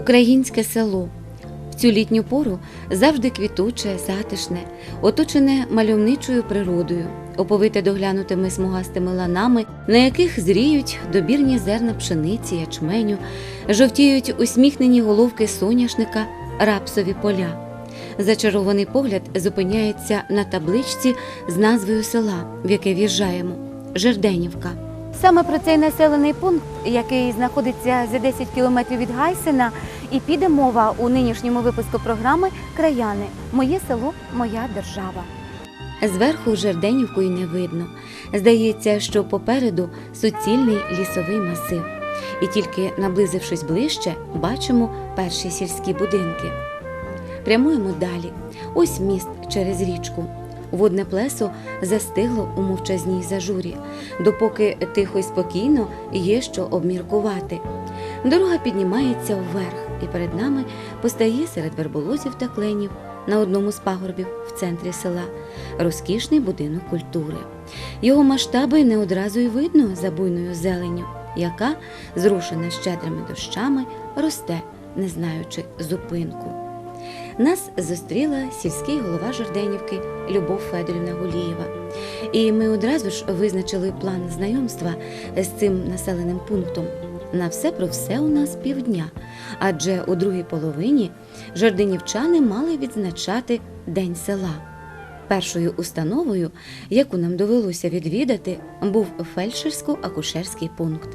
Українське село. В цю літню пору завжди квітуче, затишне, оточене мальовничою природою, оповите доглянутими смугастими ланами, на яких зріють добірні зерна пшениці, ячменю, жовтіють усміхнені головки соняшника, рапсові поля. Зачарований погляд зупиняється на табличці з назвою села, в яке в'їжджаємо Жерденівка. Саме про цей населений пункт, який знаходиться за 10 кілометрів від Гайсена, і піде мова у нинішньому випуску програми Краяни Моє село, моя держава. Зверху Жерденівку й не видно. Здається, що попереду суцільний лісовий масив. І тільки наблизившись ближче, бачимо перші сільські будинки. Прямуємо далі. Ось міст через річку. Водне плесо застигло у мовчазній зажурі, допоки тихо й спокійно є що обміркувати. Дорога піднімається вверх, і перед нами постає серед верболозів та кленів на одному з пагорбів в центрі села розкішний будинок культури. Його масштаби не одразу й видно за буйною зеленню, яка, зрушена щедрими дощами, росте, не знаючи зупинку. Нас зустріла сільський голова Жорденівки Любов Федорівна Гулієва. І ми одразу ж визначили план знайомства з цим населеним пунктом. На все про все у нас півдня, адже у другій половині жардинівчани мали відзначати День села. Першою установою, яку нам довелося відвідати, був фельдшерсько-акушерський пункт,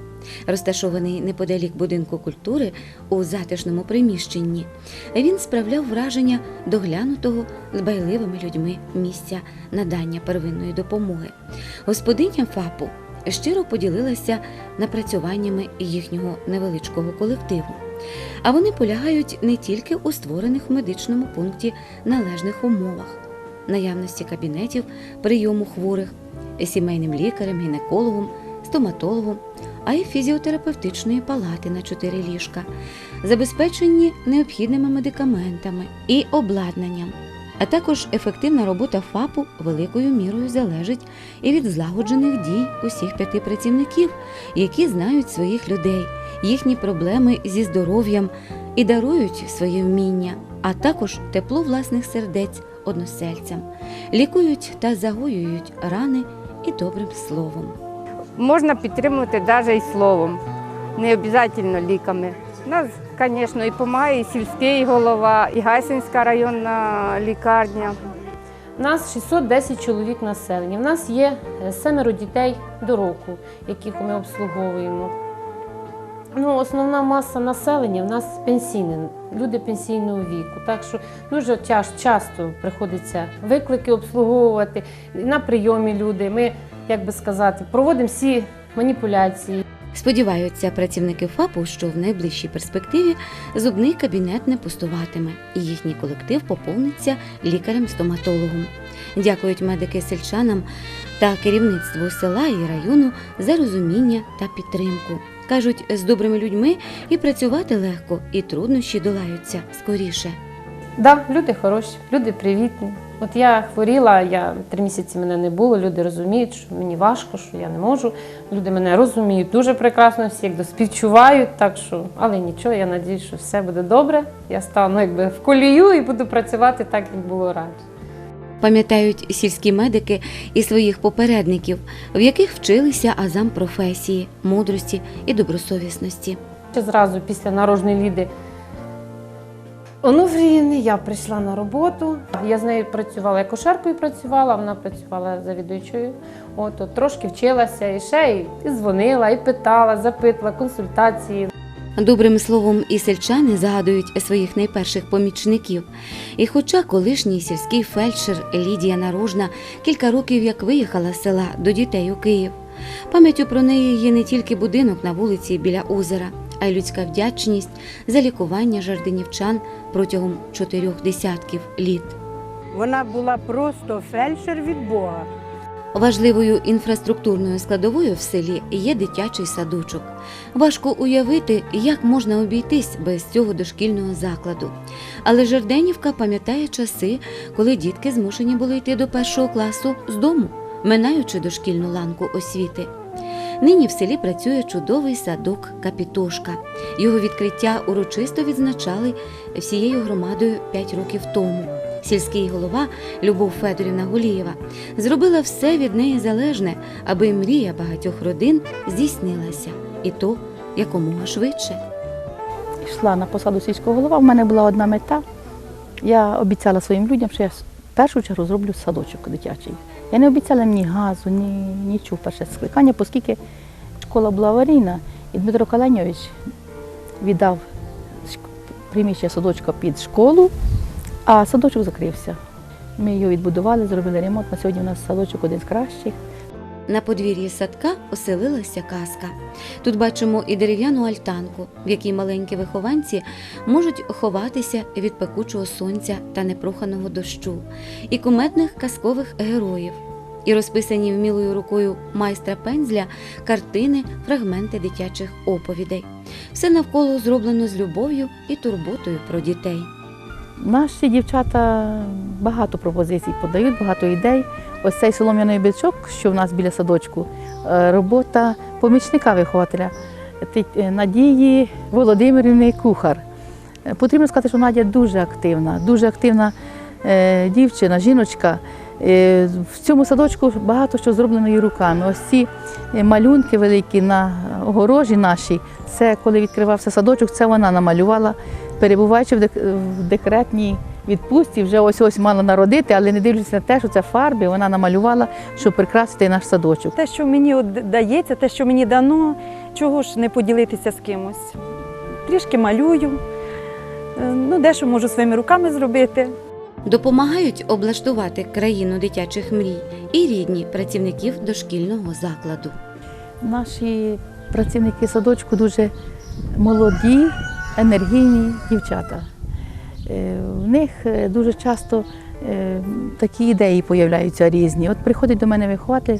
розташований неподалік будинку культури у затишному приміщенні. Він справляв враження доглянутого дбайливими людьми місця надання первинної допомоги. Господиня ФАПу щиро поділилася напрацюваннями їхнього невеличкого колективу. А вони полягають не тільки у створених в медичному пункті належних умовах, наявності кабінетів прийому хворих, сімейним лікарем, гінекологом, стоматологом, а й фізіотерапевтичної палати на чотири ліжка, забезпечені необхідними медикаментами і обладнанням. А також ефективна робота ФАПу великою мірою залежить і від злагоджених дій усіх п'яти працівників, які знають своїх людей, їхні проблеми зі здоров'ям і дарують своє вміння, а також тепло власних сердець односельцям, лікують та загоюють рани і добрим словом. Можна підтримувати навіть і словом, не обов'язково ліками. Нас, звісно, і допомагає і сільський голова, і Гайсинська районна лікарня. У нас 610 чоловік населення. У нас є е, семеро дітей до року, яких ми обслуговуємо. Ну, основна маса населення в нас пенсійне, люди пенсійного віку. Так що дуже часто приходиться виклики обслуговувати. На прийомі люди. Ми, як би сказати, проводимо всі маніпуляції. Сподіваються працівники ФАПу, що в найближчій перспективі зубний кабінет не пустуватиме, і їхній колектив поповниться лікарем-стоматологом. Дякують медики сельчанам та керівництву села і району за розуміння та підтримку. Кажуть, з добрими людьми і працювати легко, і труднощі долаються скоріше. Да, люди хороші, люди привітні. От я хворіла, я три місяці мене не було. Люди розуміють, що мені важко, що я не можу. Люди мене розуміють дуже прекрасно, всі якби співчувають, так що, але нічого, я надію, що все буде добре. Я стану якби в колію і буду працювати так, як було раніше. Пам'ятають сільські медики і своїх попередників, в яких вчилися азам професії, мудрості і добросовісності. Ще зразу після народжної ліди Онуфріїни я прийшла на роботу. Я з нею працювала акушеркою працювала, вона працювала завідуючою. От, от трошки вчилася і ще і, і дзвонила, і питала, запитала консультації. Добрим словом, і сельчани згадують своїх найперших помічників. І хоча колишній сільський фельдшер Лідія Наружна кілька років як виїхала з села до дітей у Київ, пам'яттю про неї є не тільки будинок на вулиці біля озера, а й людська вдячність за лікування жардинівчан протягом чотирьох десятків літ. Вона була просто фельдшер від Бога. Важливою інфраструктурною складовою в селі є дитячий садочок. Важко уявити, як можна обійтись без цього дошкільного закладу. Але Жерденівка пам'ятає часи, коли дітки змушені були йти до першого класу з дому, минаючи дошкільну ланку освіти. Нині в селі працює чудовий садок Капітошка. Його відкриття урочисто відзначали всією громадою 5 років тому. Сільський голова Любов Федорівна Гулієва зробила все від неї залежне, аби мрія багатьох родин здійснилася, і то якомога швидше. йшла на посаду сільського голова, в мене була одна мета. Я обіцяла своїм людям, що я в першу чергу зроблю садочок дитячий. Я не обіцяла ні газу, ні нічого перше скликання, оскільки школа була аварійна, і Дмитро Каленьович віддав приміщення садочка під школу, а садочок закрився. Ми його відбудували, зробили ремонт. На сьогодні у нас садочок один з кращих. На подвір'ї садка оселилася казка. Тут бачимо і дерев'яну альтанку, в якій маленькі вихованці можуть ховатися від пекучого сонця та непроханого дощу, і куметних казкових героїв, і розписані вмілою рукою майстра пензля картини, фрагменти дитячих оповідей. Все навколо зроблено з любов'ю і турботою про дітей. Наші дівчата багато пропозицій подають, багато ідей. Ось цей солом'яний бичок, що в нас біля садочку, е, робота помічника вихователя е, Надії Володимирівни Кухар. Е, Потрібно сказати, що Надя дуже активна, дуже активна дівчина, жіночка. Е, В цьому садочку багато що зроблено її руками. Ось ці е, малюнки великі на огорожі нашій, це коли відкривався садочок, це вона намалювала перебуваючи в декретній відпустці, вже ось ось мала народити, але не дивлячись на те, що це фарби, вона намалювала, щоб прикрасити наш садочок. Те, що мені дається, те, що мені дано, чого ж не поділитися з кимось. Трішки малюю, е, ну, дещо можу своїми руками зробити. Допомагають облаштувати країну дитячих мрій і рідні працівників дошкільного закладу. Наші працівники садочку дуже молоді, енергійні дівчата. Е, В них е, дуже часто е, такі ідеї появляються різні. От приходить до мене вихователь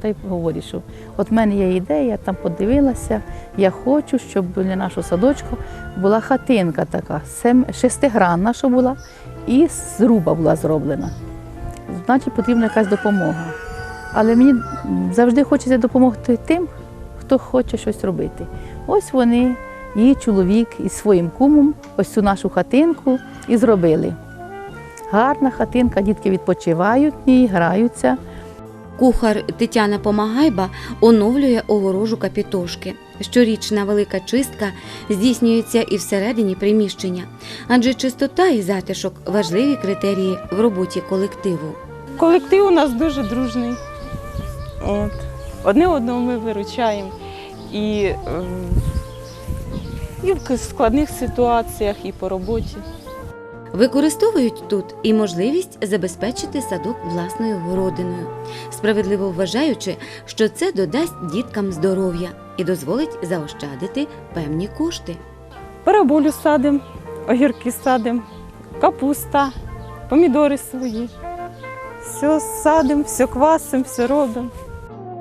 та й- говорить, що от в мене є ідея, я там подивилася, я хочу, щоб для нашого садочку була хатинка така, шестигранна, що була, і з руба була зроблена. Значить, потрібна якась допомога. Але мені завжди хочеться допомогти тим, хто хоче щось робити. Ось вони, її чоловік із своїм кумом, ось цю нашу хатинку і зробили. Гарна хатинка, дітки відпочивають в ній, граються. Кухар Тетяна Помагайба оновлює огорожу капітошки. Щорічна велика чистка здійснюється і всередині приміщення, адже чистота і затишок важливі критерії в роботі колективу. Колектив у нас дуже дружний. От. Одне одного ми виручаємо. І, е, і в складних ситуаціях, і по роботі. Використовують тут і можливість забезпечити садок власною городиною, справедливо вважаючи, що це додасть діткам здоров'я і дозволить заощадити певні кошти. Параболю садимо, огірки садимо, капуста, помідори свої. Все садимо, все квасимо, все робимо.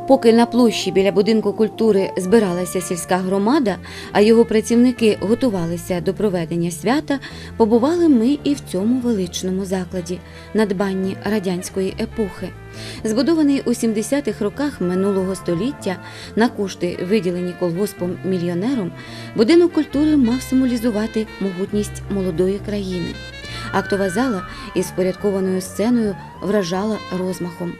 Поки на площі біля будинку культури збиралася сільська громада, а його працівники готувалися до проведення свята, побували ми і в цьому величному закладі, надбанні радянської епохи. Збудований у 70-х роках минулого століття на кошти, виділені колгоспом мільйонером, будинок культури мав символізувати могутність молодої країни. Актова зала із впорядкованою сценою вражала розмахом.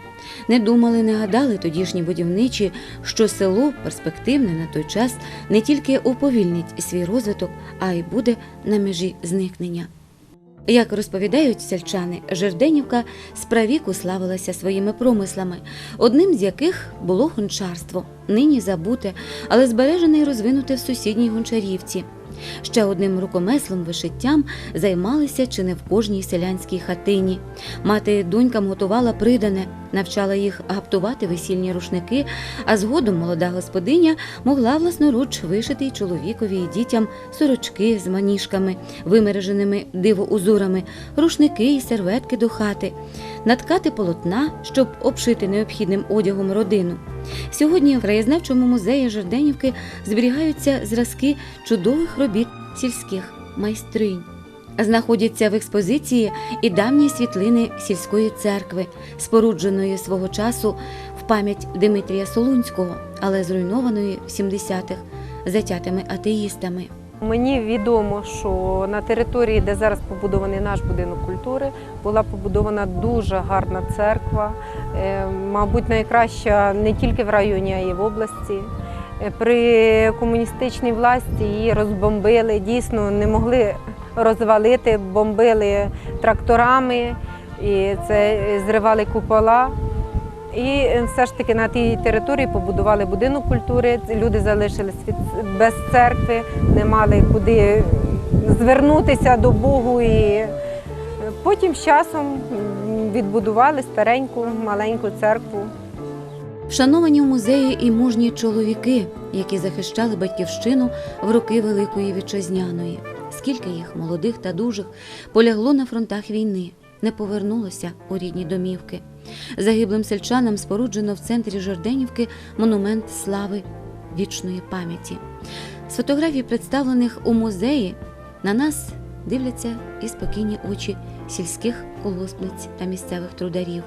Не думали, не гадали тодішні будівничі, що село перспективне на той час не тільки уповільнить свій розвиток, а й буде на межі зникнення. Як розповідають сельчани, Жерденівка справіку славилася своїми промислами, одним з яких було гончарство, нині забуте, але збережене і розвинуте в сусідній гончарівці. Ще одним рукомеслом вишиттям займалися чи не в кожній селянській хатині. Мати донькам готувала придане, навчала їх гаптувати весільні рушники, а згодом молода господиня могла власноруч вишити й чоловікові і дітям сорочки з маніжками, вимереженими дивоузорами, рушники і серветки до хати, наткати полотна, щоб обшити необхідним одягом родину. Сьогодні в краєзнавчому музеї Жорденівки зберігаються зразки чудових робіт сільських майстринь. Знаходяться в експозиції і давні світлини сільської церкви, спорудженої свого часу в пам'ять Дмитрія Солунського, але зруйнованої в 70-х затятими атеїстами. Мені відомо, що на території, де зараз побудований наш будинок культури, була побудована дуже гарна церква, мабуть, найкраща не тільки в районі, а й в області. Е, При комуністичній власті її розбомбили, дійсно не могли розвалити, бомбили тракторами, і це е, зривали купола. І е, все ж таки на тій території побудували будинок культури. Люди залишились без церкви, не мали куди звернутися до Богу. І е, потім з часом відбудували стареньку, маленьку церкву. Вшановані в музеї і мужні чоловіки, які захищали батьківщину в роки Великої Вітчизняної. Скільки їх, молодих та дужих, полягло на фронтах війни, не повернулося у рідні домівки. Загиблим сельчанам споруджено в центрі Жорденівки монумент слави вічної пам'яті. З фотографій, представлених у музеї, на нас дивляться і спокійні очі сільських колгоспниць та місцевих трударів.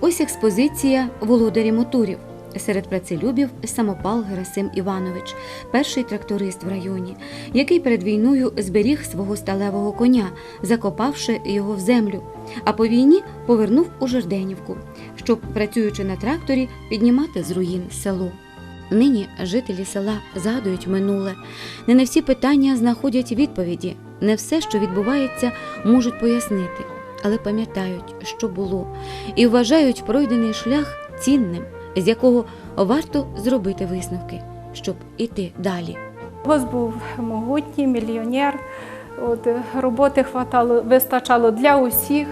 Ось експозиція володарі мотурів. Серед працелюбів самопал Герасим Іванович, перший тракторист в районі, який перед війною зберіг свого сталевого коня, закопавши його в землю, а по війні повернув у Жерденівку, щоб, працюючи на тракторі, піднімати з руїн село. Нині жителі села згадують минуле. Не на всі питання знаходять відповіді, не все, що відбувається, можуть пояснити, але пам'ятають, що було, і вважають пройдений шлях цінним, з якого варто зробити висновки, щоб іти далі. Гос був могутній, мільйонер. От, е, роботи хватало, вистачало для усіх.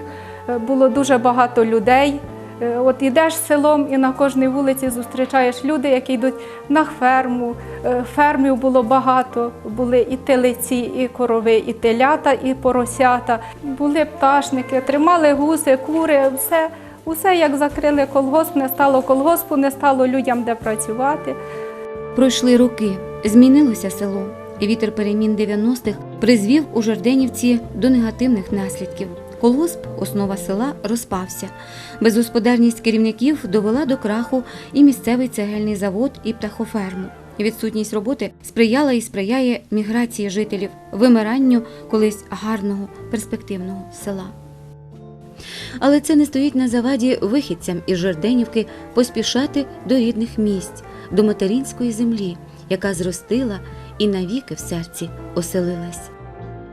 Е, Було дуже багато людей. Е, От ідеш селом і на кожній вулиці зустрічаєш люди, які йдуть на ферму. Е, Фермів було багато. Були і телиці, і корови, і телята, і поросята. Були пташники, тримали гуси, кури, все. Усе як закрили колгосп, не стало колгоспу, не стало людям де працювати. Пройшли роки, змінилося село, і вітер перемін 90-х призвів у Жарденівці до негативних наслідків. Колгосп, основа села, розпався. Безгосподарність керівників довела до краху і місцевий цегельний завод, і птахоферму. Відсутність роботи сприяла і сприяє міграції жителів, вимиранню колись гарного перспективного села. Але це не стоїть на заваді вихідцям із Жарденівки поспішати до рідних місць, до материнської землі, яка зростила і навіки в серці оселилась.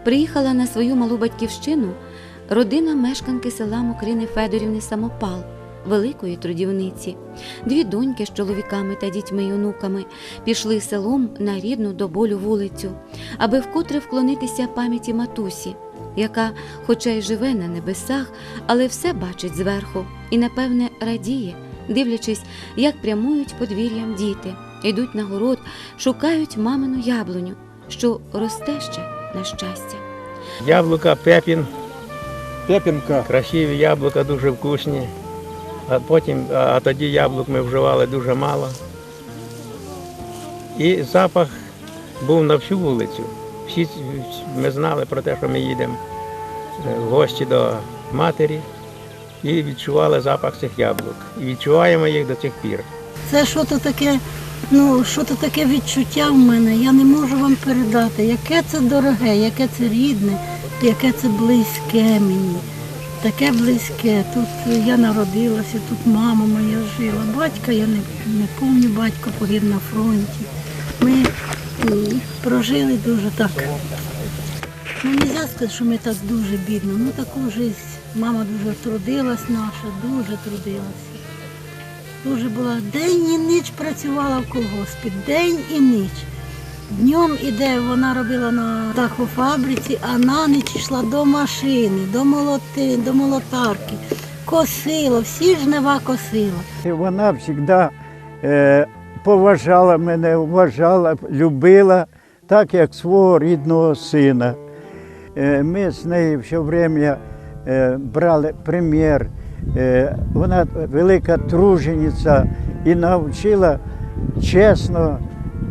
Приїхала на свою малу батьківщину родина мешканки села Мокрини Федорівни Самопал, великої трудівниці. Дві доньки з чоловіками та дітьми й онуками пішли селом на рідну до болю вулицю, аби вкотре вклонитися пам'яті матусі, яка, хоча й живе на небесах, але все бачить зверху і, напевне, радіє, дивлячись, як прямують подвір'ям діти, йдуть на город, шукають мамину яблуню, що росте ще на щастя. Яблука Пепін, Пепінка. красиві яблука дуже вкусні. А потім, а а тоді яблук ми вживали дуже мало. І запах був на всю вулицю. Всі ми знали про те, що ми їдемо е, в гості до матері і відчували запах цих яблук. І відчуваємо їх до цих пір. Це що то таке, ну що то таке відчуття в мене. Я не можу вам передати, яке це дороге, яке це рідне, яке це близьке мені. Таке близьке. Тут я народилася, тут мама моя жила. Батька я не, не пам'ятаю, батько погиб на фронті. Ми прожили дуже так. Ну, не можна сказати, що ми так дуже бідно. Ну таку життя. Мама дуже трудилась наша, дуже трудилася. Дуже була день і ніч працювала в колгоспі, день і ніч. Днем іде, вона робила на птахофабриці, а на ніч йшла до машини, до молоти, до молотарки. Косила, всі жнива косила. Вона завжди е, поважала мене, вважала, любила, так як свого рідного сина. Е, ми з нею все время е, брали прем'єр. Е, вона велика тружениця і навчила чесно,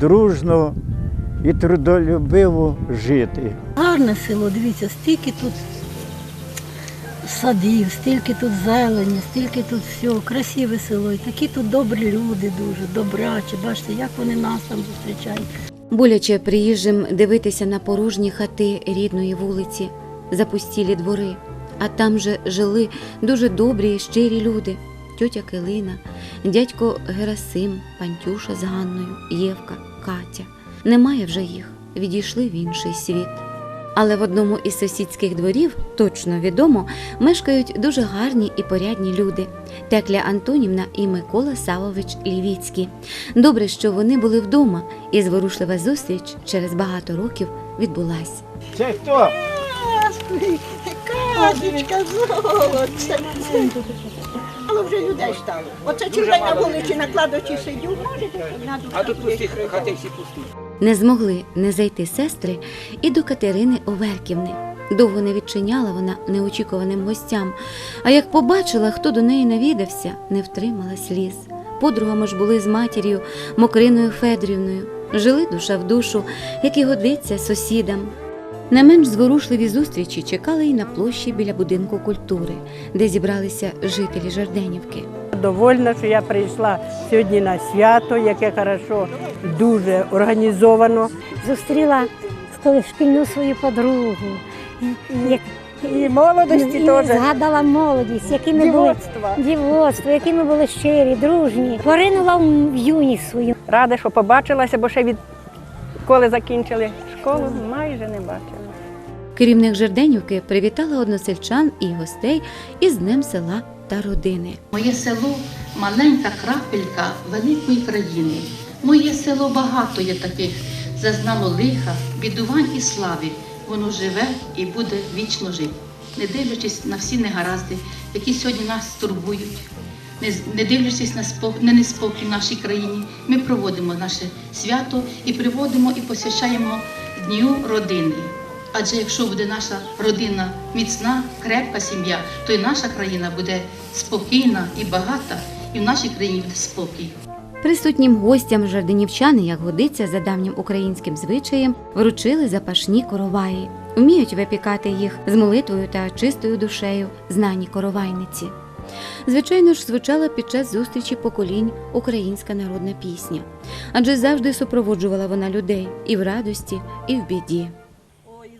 дружно і трудолюбиво жити. Гарне село, дивіться, стільки тут садів, стільки тут зелені, стільки тут всього, красиве село. І такі тут добрі люди дуже, добрячі. Бачите, як вони нас там зустрічають. Боляче приїжджим дивитися на порожні хати рідної вулиці, запустілі двори, а там же жили дуже добрі і щирі люди. Тьотя Килина, дядько Герасим, Пантюша з Ганною, Євка, Катя. Немає вже їх, відійшли в інший світ. Але в одному із сусідських дворів, точно відомо, мешкають дуже гарні і порядні люди Текля Антонівна і Микола Савович Лівіцький. Добре, що вони були вдома, і зворушлива зустріч через багато років відбулась. Це хто? Казочка, золоце. Але вже людей стало. Оце чужий на вулиці на кладочі сидів, можете А тут пусті хати всі пусті. Не змогли не зайти сестри і до Катерини Оверківни. Довго не відчиняла вона неочікуваним гостям, а як побачила, хто до неї навідався, не втримала сліз. Подругами ж були з матір'ю Мокриною Федрівною, жили душа в душу, як і годиться сусідам. Не менш зворушливі зустрічі чекали й на площі біля будинку культури, де зібралися жителі Жарденівки. Довольна, що я прийшла сьогодні на свято, яке хорошо, дуже організовано. зустріла шкільну свою подругу. Як, І молодості і теж. згадала молодість, якими були Дівоцтва. дівоцтво, якими були щирі, дружні. Поринула в юність свою. Рада, що побачилася, бо ще від коли закінчили школу, майже не бачила. Керівник Жерденівки привітала односельчан і гостей із Днем села та родини. Моє село маленька крапелька великої країни. Моє село багато є таких, зазнало лиха, бідувань і слави. Воно живе і буде вічно жити, не дивлячись на всі негаразди, які сьогодні нас турбують. Не, з- не дивлячись на спо- на неспокій в нашій країні, ми проводимо наше свято і приводимо і посвячаємо Дню родини. Адже якщо буде наша родина міцна, крепка сім'я, то і наша країна буде спокійна і багата, і в нашій країні буде спокій. Присутнім гостям жардинівчани, як годиться за давнім українським звичаєм, вручили запашні короваї. Вміють випікати їх з молитвою та чистою душею знані коровайниці. Звичайно ж, звучала під час зустрічі поколінь українська народна пісня, адже завжди супроводжувала вона людей і в радості, і в біді. Ой,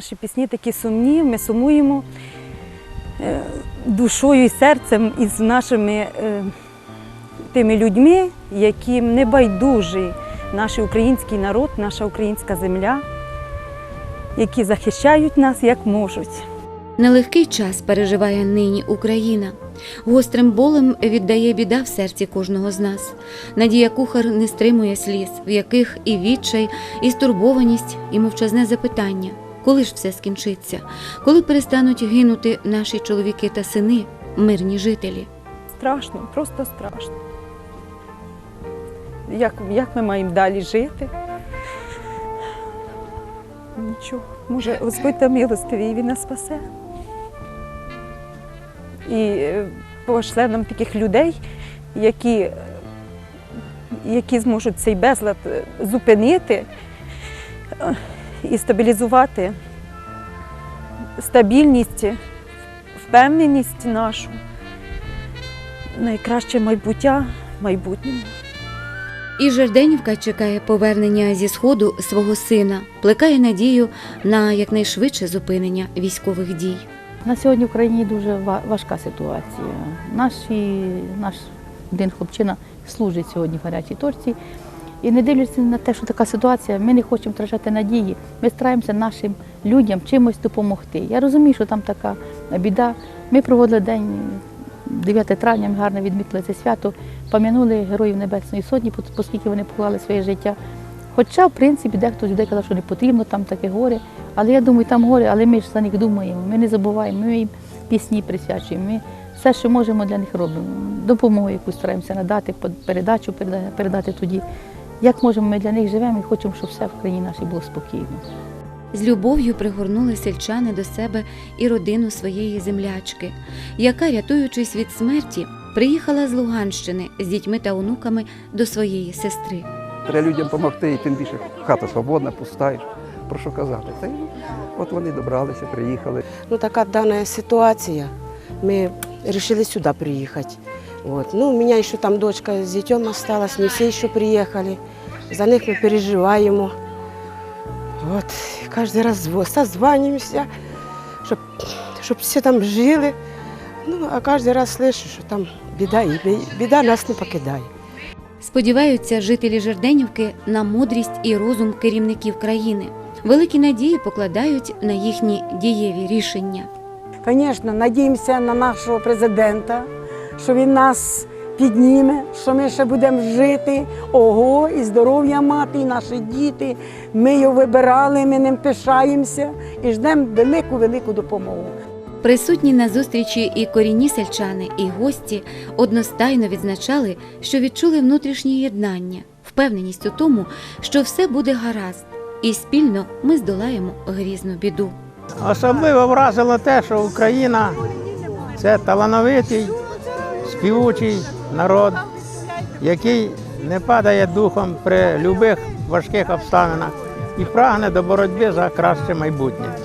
наші пісні такі сумні, ми сумуємо е, душою і серцем із нашими е, тими людьми, яким не байдужий наш український народ, наша українська земля, які захищають нас як можуть. Нелегкий час переживає нині Україна. Гострим болем віддає біда в серці кожного з нас. Надія кухар не стримує сліз, в яких і відчай, і стурбованість, і мовчазне запитання. Коли ж все скінчиться? Коли перестануть гинути наші чоловіки та сини, мирні жителі? Страшно, просто страшно. Як, як ми маємо далі жити? Нічого. Може, Господь та милостивий, Він нас спасе. І е, пошле нам таких людей, які, які зможуть цей безлад е, зупинити і стабілізувати стабільність, впевненість нашу найкраще майбуття в майбутньому. І Жерденівка чекає повернення зі сходу свого сина, плекає надію на якнайшвидше зупинення військових дій. На сьогодні в країні дуже важка ситуація. Наші, наш один хлопчина служить сьогодні в гарячій точці. І не дивлячись на те, що така ситуація, ми не хочемо втрачати надії. Ми стараємося нашим людям чимось допомогти. Я розумію, що там така біда. Ми проводили день 9 травня, ми гарно відмітили це свято, пам'янули героїв Небесної Сотні, оскільки вони поклали своє життя. Хоча, в принципі, дехто з людей казав, що не потрібно, там таке горе. Але я думаю, там горе, але ми ж за них думаємо, ми не забуваємо, ми їм пісні присвячуємо. Ми все, що можемо для них робимо. Допомогу якусь стараємося надати, передачу переда- передати тоді. Як можемо, ми для них живемо і хочемо, щоб все в країні нашій було спокійно. З любов'ю пригорнули сельчани до себе і родину своєї землячки, яка, рятуючись від смерті, приїхала з Луганщини з дітьми та онуками до своєї сестри. Треба людям допомогти, і тим більше хата свободна, пуста. Про що казати? Та й от вони добралися, приїхали. Ну, така дана ситуація. Мы решили сюда приехать. Вот. Ну, у меня еще там дочка с детем осталась, не все еще приехали. За них мы переживаем. Вот. Каждый раз зво- созваниваемся, чтобы чтоб все там жили. Ну, а каждый раз слышу, что там беда, и бе- беда нас не покидает. Сподіваються жителі Жерденівки на мудрість і розум керівників країни. Великі надії покладають на їхні дієві рішення. Звісно, надіємося на нашого президента, що він нас підніме, що ми ще будемо жити, ого, і здоров'я мати, і наші діти. Ми його вибирали, ми ним пишаємося і ждемо велику-велику допомогу. Присутні на зустрічі і корінні сельчани, і гості одностайно відзначали, що відчули внутрішнє єднання, впевненість у тому, що все буде гаразд, і спільно ми здолаємо грізну біду. Особливо вразило те, що Україна це талановитий, співучий народ, який не падає духом при будь-яких важких обставинах і прагне до боротьби за краще майбутнє.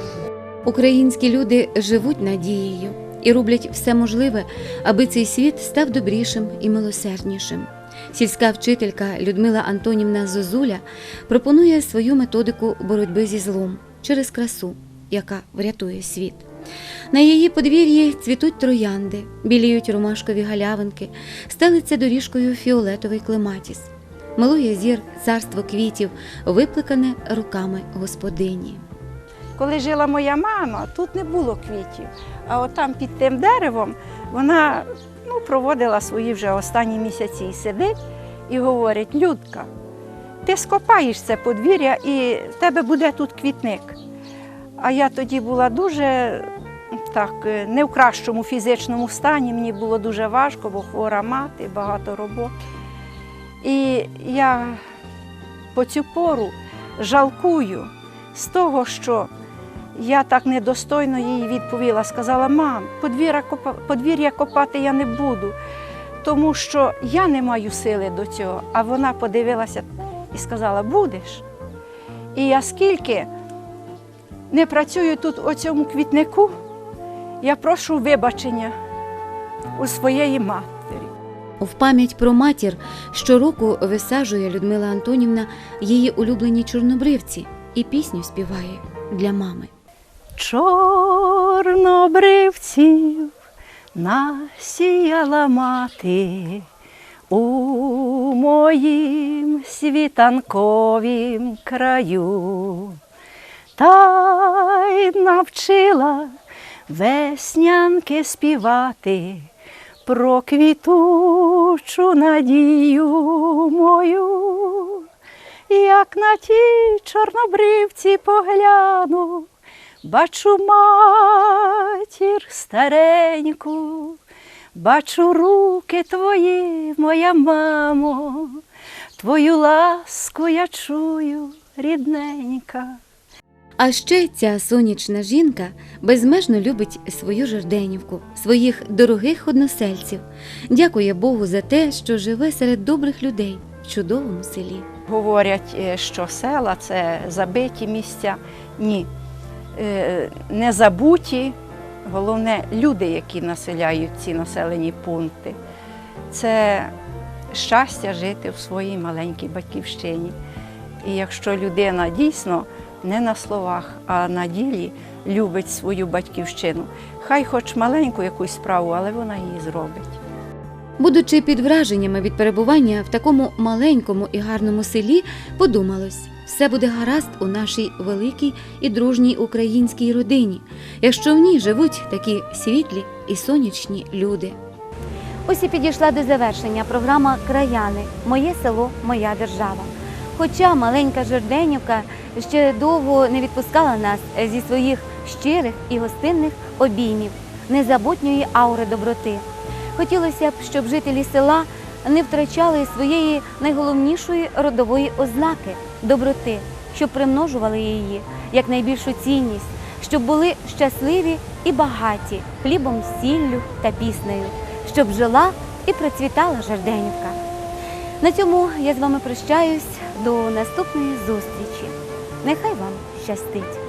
Українські люди живуть надією і роблять все можливе, аби цей світ став добрішим і милосерднішим. Сільська вчителька Людмила Антонівна Зозуля пропонує свою методику боротьби зі злом через красу, яка врятує світ. На її подвір'ї цвітуть троянди, біліють ромашкові галявинки, стелиться доріжкою фіолетовий клематіс. Милує зір царство квітів, випликане руками господині. Коли жила моя мама, тут не було квітів. А от там під тим деревом вона ну, проводила свої вже останні місяці і сидить і говорить: Людка, ти скопаєш це подвір'я і в тебе буде тут квітник. А я тоді була дуже так, е, не в кращому фізичному стані, мені було дуже важко, бо хвора мати, багато роботи. І я по цю пору жалкую з того, що я так недостойно їй відповіла. Сказала, мам, подвір'я копати я не буду, тому що я не маю сили до цього. А вона подивилася і сказала, будеш. І я скільки не працюю тут у цьому квітнику, я прошу вибачення у своєї матері. В пам'ять про матір щороку висаджує Людмила Антонівна її улюблені чорнобривці і пісню співає для мами. Чорнобривців насіяла мати у моїм світанковім краю, та й навчила веснянки співати про квітучу надію мою, як на ті чорнобривці погляну. Бачу матір стареньку, бачу руки твої, моя мамо, твою ласку я чую, рідненька. А ще ця сонячна жінка безмежно любить свою Жерденівку, своїх дорогих односельців. Дякує Богу за те, що живе серед добрих людей в чудовому селі. Говорять, е, що села це забиті місця. Ні, Е, не забуті, головне люди, які населяють ці населені пункти. Це щастя жити в своїй маленькій батьківщині. І якщо людина дійсно не на словах, а на ділі любить свою батьківщину, Хай хоч маленьку якусь справу, але вона її зробить. Будучи під враженнями від перебування в такому маленькому і гарному селі, подумалось, все буде гаразд у нашій великій і дружній українській родині, якщо в ній живуть такі світлі і сонячні люди. Ось і підійшла до завершення програма Краяни Моє село, моя держава. Хоча маленька Жорденівка ще довго не відпускала нас зі своїх щирих і гостинних обіймів, незабутньої аури доброти. Хотілося б, щоб жителі села не втрачали своєї найголовнішої родової ознаки доброти, щоб примножували її як найбільшу цінність, щоб були щасливі і багаті хлібом, сіллю та піснею, щоб жила і процвітала Жарденівка. На цьому я з вами прощаюсь до наступної зустрічі. Нехай вам щастить!